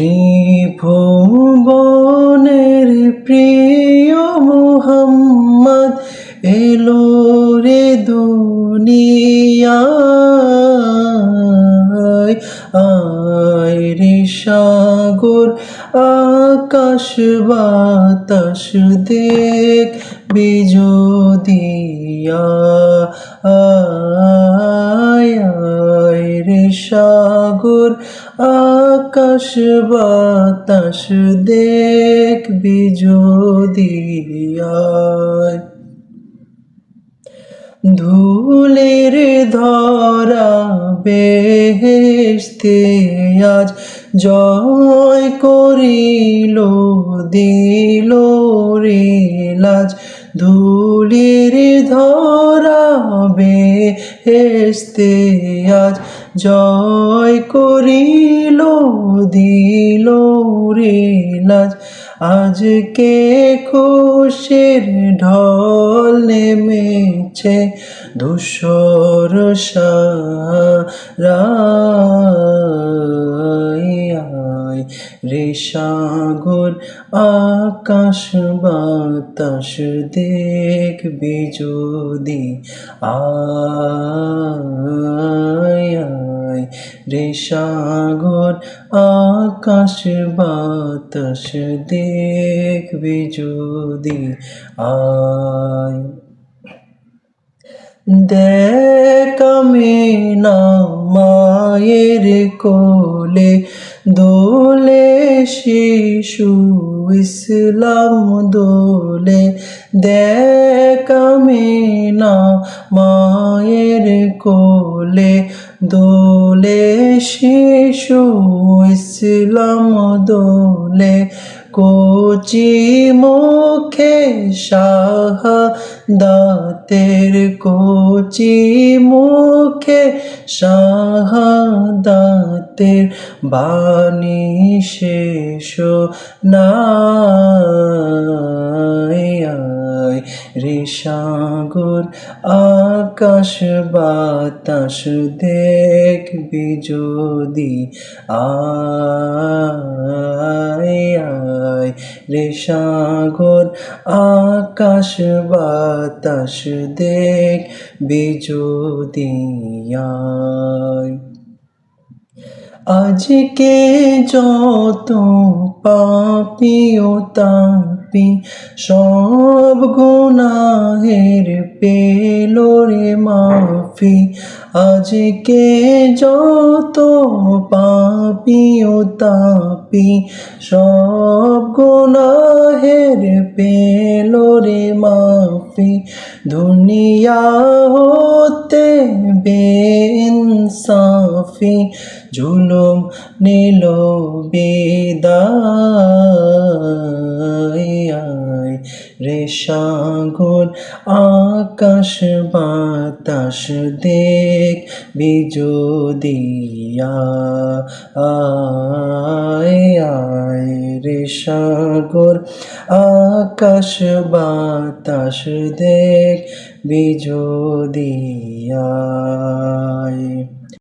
ত্রিভুবনের প্রিয় মোহাম্মদ এলো রে দুনিয়ায় আয় রে সাগর আকাশ বাতাস দেখ বিজোদিয়া। আয় সাগর আকাশ বাতাস দেখ বিজোদিয়ায় ধুলের ধরা বেহেস্তে আজ জয় করিল দিল রে লাজ। ধুলের ধরা বেহেস্তে আজ জয় করিল দিল রে লাজ। আজকে খুশির ঢল নেমেছে ধূসর সারায় রে সাগর, আকাশ বাতাস দেখবি যদি। আয় রে সাগর, আকাশ বাতাস দেখবি যদি। আয়। দেখ আমি না মায়ের কোলে দোলে শিশু ইসলাম দোলে। দেখ আমি না মায়ের কোলে দোলে শিশু ইসলাম দোলে। কোচি মুখে শাহ দাতের কোচি মুখে শাহ দাতের বাণী শেষ নাই। আয় রে সাগর আকাশ বাতাস দেখবি যদি। আয় রে সাগর, আকাশ বাতাস দেখবি যদি। আয়। আজকে যত পাপি ও তাপি, সব গুনাহের পেল মাফি, আজকে যত পাপি ও তাপি, সব গুনাহের পেল রে মাফি। দুনিয়া হতে বেইনসাফি, জুলুম নিল বিদায় রে সাগর আকাশ বাতাস দেখ বিজোদিয়া আয় আয় রে সাগর আকাশ বাতাস দেখ বিজোদিয়ায়